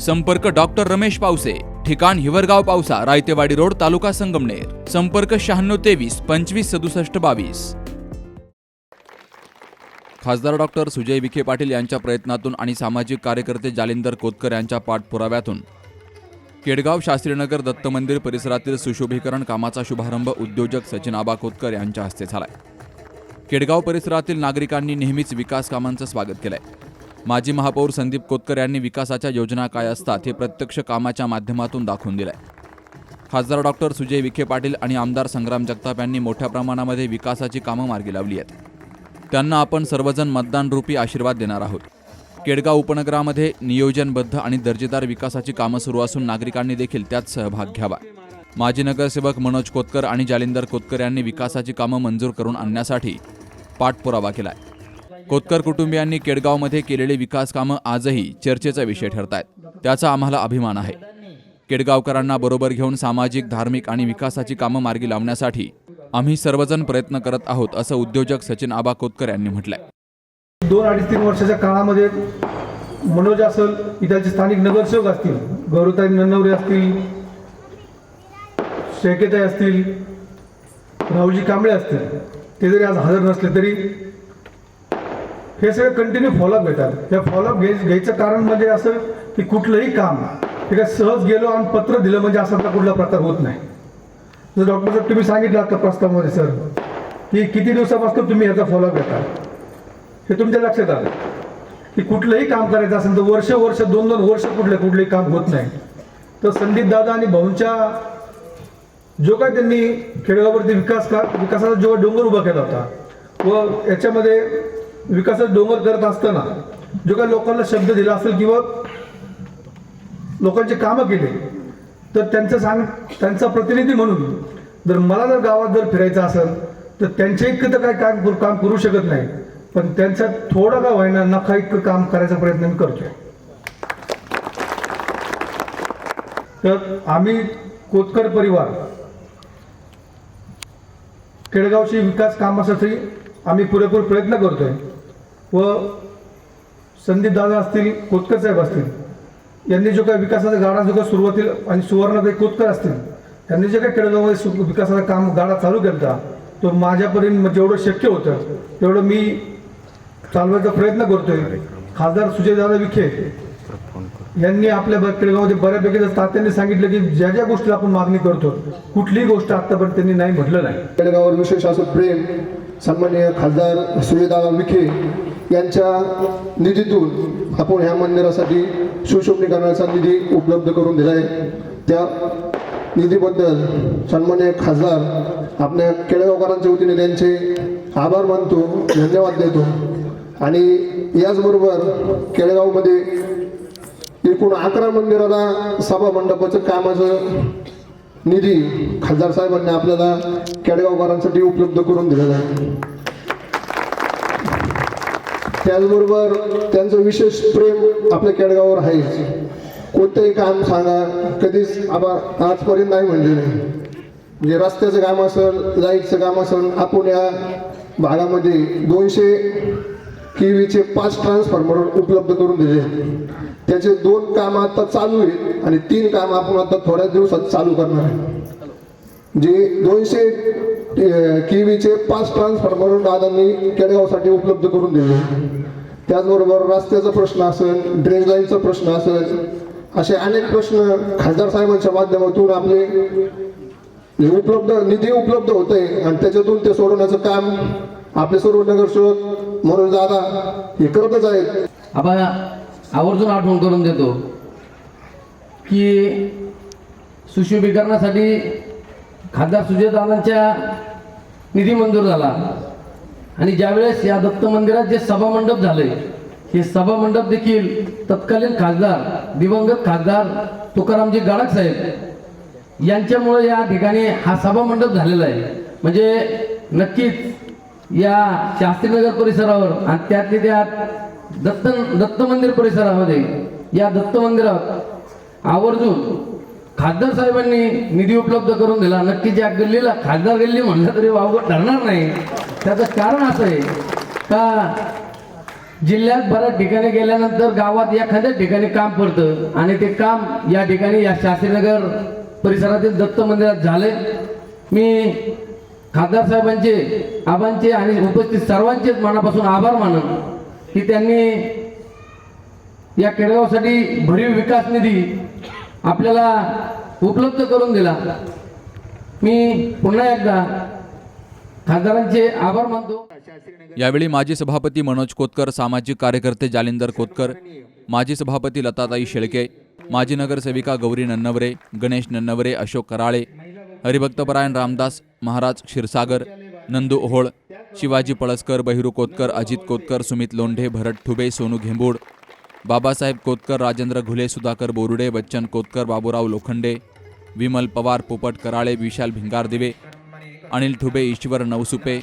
संपर्क डॉक्टर रमेश पावसे ठिकाण हिवरगाव पावसा रायतेवाडी रोड तालुका संगमनेर. संपर्क शहाण्णव तेवीस पंचवीस सदुसष्ट बावीस. खासदार डॉक्टर सुजय विखे पाटील यांच्या प्रयत्नातून आणि सामाजिक कार्यकर्ते जालिंदर कोतकर यांच्या पाठपुराव्यातून केडगाव शास्त्रीनगर दत्त मंदिर परिसरातील सुशोभीकरण कामाचा शुभारंभ उद्योजक सचिन आबा कोतकर यांच्या हस्ते झालाय. केडगाव परिसरातील नागरिकांनी नेहमीच विकास कामांचं स्वागत केलंय. माजी महापौर संदीप कोतकर यांनी विकासाच्या योजना काय असतात हे प्रत्यक्ष कामाच्या माध्यमातून दाखवून दिलंय. खासदार डॉक्टर सुजय विखे पाटील आणि आमदार संग्राम जगताप यांनी मोठ्या प्रमाणामध्ये विकासाची कामं मार्गी लावली आहेत. त्यांना आपण सर्वजण मतदान रूपी आशीर्वाद देणार आहोत. केडगाव उपनगरामध्ये नियोजनबद्ध आणि दर्जेदार विकासाची कामं सुरू असून नागरिकांनी देखील त्यात सहभाग घ्यावा. माजी नगरसेवक मनोज कोतकर आणि जालिंदर कोतकर यांनी विकासाची कामं मंजूर करून आणण्यासाठी पाठपुरावा केलाय. कोतकर कुटुंबियांनी केडगावमध्ये केलेली विकास कामं आजही चर्चेचा विषय ठरत आहेत त्याचा आम्हाला अभिमान आहे. केडगावकरांना बरोबर घेऊन सामाजिक धार्मिक आणि विकासाची कामं मार्गी लावण्यासाठी आम्ही सर्वजण प्रयत्न करत आहोत असं उद्योजक सचिन आबा कोतकर यांनी म्हटलंय. दोन अडीच तीन वर्षाच्या काळामध्ये मनोज असेल इथलचे स्थानिक नगरसेवक असतील गौरवताई नन्नवरे असतील शेकेताई असतील राहुजी कांबळे असतील ते जरी आज हजर नसले तरी हे सगळे कंटिन्यू फॉलोअप घेतात. या फॉलोअप घ्याय घ्यायचं कारण म्हणजे असं की कुठलंही काम हे काय सहज गेलो आणि पत्र दिलं म्हणजे असा आपला कुठला प्रकार होत नाही. जर डॉक्टर साहेब तुम्ही सांगितलं आता प्रस्तावामध्ये सर की किती दिवसापासून तुम्ही याचा फॉलोअप घेता? हे तुमच्या लक्षात आलं. की कुठलंही काम करायचं असेल तर वर्ष वर्ष दोन दोन वर्ष कुठले कुठलेही काम होत नाही. तर संदीप दादा आणि भाऊंच्या जो काय त्यांनी खेडेगाववरती विकास का विकासाचा जो डोंगर उभा केला होता व याच्यामध्ये विकासात डोंगर करत असताना जो काही लोकांना शब्द दिला असेल किंवा लोकांचे कामं केले तर त्यांचं सांग त्यांचा प्रतिनिधी म्हणून जर मला जर गावात जर फिरायचं असेल तर त्यांच्या इतकं तर काय काम करू- काम करू शकत नाही. पण त्यांचा थोडं का व्हायना नका इतकं काम करायचा प्रयत्न मी करतोय. तर आम्ही कोतकर परिवार केळगावची विकास कामासाठी आम्ही पुरेपूर प्रयत्न करतोय. व संदीप दादा असतील कोतकर साहेब असतील यांनी जो काही विकासाचा गाडा जो काही सुरुवातील आणि सुवर्णताई कोतकर असतील त्यांनी जे काही केळगावमध्ये सु विकासाचा काम गाडा चालू केला तो माझ्यापर्यंत जेवढं शक्य होतं तेवढं मी चालवायचा प्रयत्न करतोय. खासदार सुजयदादा विखे यांनी आपल्या ब- केळगावमध्ये बऱ्यापैकी जर तात्यांनी सांगितलं की ज्या ज्या गोष्टीला आपण मागणी करतो कुठलीही गोष्ट आतापर्यंत त्यांनी नाही म्हटलं नाही. केळगावर विशेष असं प्रेम सन्माननीय खासदार सुजयदादा विखे यांच्या निधीतून आपण ह्या मंदिरासाठी सुशोभीकरणाचा निधी उपलब्ध करून दिला आहे. त्या निधीबद्दल सन्मान्य खासदार आपल्या केळगावकरांच्या वतीने त्यांचे आभार मानतो धन्यवाद देतो. आणि याचबरोबर केळगावमध्ये एकूण अकरा मंदिराला सभा मंडपाचं कामाचं निधी खासदार साहेबांनी आपल्याला केडगावकरांसाठी उपलब्ध करून दिलेला आहे. त्याचबरोबर त्यांचं विशेष प्रेम आपल्या केडगाववर आहे. कोणतंही काम सांगा कधीच आबा आजपर्यंत नाही म्हणले नाही म्हणजे रस्त्याचं काम असेल लाईटचं काम असेल आपण या भागामध्ये दोनशे किवीचे पाच ट्रान्सफॉर्मर उपलब्ध करून दिले त्याचे दोन काम आता चालू आहेत आणि तीन काम आपण आता थोड्या दिवसात चालू करणार आहे. जे दोनशे किवीचे पाच ट्रान्सफॉर्मर दादांनी केडगावसाठी उपलब्ध करून दिले. त्याचबरोबर रस्त्याचा प्रश्न असेल ड्रेन लाईनचा प्रश्न असेल असे अनेक प्रश्न खासदार साहेबांच्या माध्यमातून आपले उपलब्ध निधी उपलब्ध होते आणि त्याच्यातून ते सोडवण्याचं काम आपले सर्व नगरसेवक म्हणून दादा हे करतच आहेत. आपण आवर्जून आठवण करून देतो की सुशोभीकरणासाठी खासदार सुजयदानांच्या निधी मंजूर झाला. आणि ज्यावेळेस या दत्त मंदिरात जे सभामंडप झाले हे सभामंडप देखील तत्कालीन खासदार दिवंगत खासदार तुकारामजी गाडक साहेब यांच्यामुळे या ठिकाणी हा सभामंडप झालेला आहे. म्हणजे नक्कीच या शास्त्रीनगर परिसरावर आणि त्यातल्या त्यात दत्त दत्त मंदिर परिसरामध्ये या दत्त मंदिरात आवर्जून खासदार साहेबांनी निधी उपलब्ध करून दिला. नक्की ज्या गल्लीला खासदार गल्ली म्हणलं तरी वावगं ठरणार नाही. त्याचं कारण असं आहे का जिल्ह्यात बऱ्याच ठिकाणी गेल्यानंतर गावात एखाद्या ठिकाणी काम पडतं आणि ते काम या ठिकाणी या शास्त्रीनगर परिसरातील दत्त मंदिरात झाले मी खासदार साहेबांचे आबांचे आणि उपस्थित सर्वांचेच मनापासून आभार मानन की त्यांनी या खेडेगावसाठी भरीव विकास निधी आपल्याला उपलब्ध करून दिला. मी पुन्हा एकदा खासदारांचे आभार मानतो. यावेळी माजी सभापती मनोज कोतकर सामाजिक कार्यकर्ते जालिंदर कोतकर माजी सभापती लताताई शेळके माजी नगरसेविका गौरी नन्नवरे गणेश नन्नवरे अशोक कराळे हरिभक्तपरायण रामदास महाराज क्षीरसागर नंदू ओहोळ शिवाजी पळसकर बहिरू कोतकर अजित कोतकर सुमित लोंढे भरत ठुबे सोनू घेंबूड बाबासाहेब कोतकर राजेंद्र घुले सुधाकर बोरुडे बच्चन कोतकर बाबूराव लोखंडे विमल पवार पोपट कराळे विशाल भिंगारदिवे अनिल ठुबे ईश्वर नवसुपे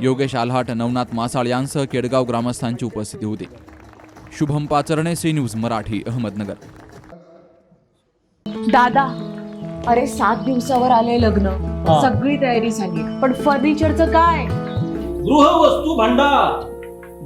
योगेश आल्हाट नवनाथ मासाळ यांसह केडगाव ग्रामस्थांची उपस्थिती होती. Shubham Pacharne C news Marathi Ahmednagar. दादा अरे सात दिवसावर आले लग्न. सगळी तयारी झाली. पण फर्निचरचं काय? गृहवस्तू भांडार.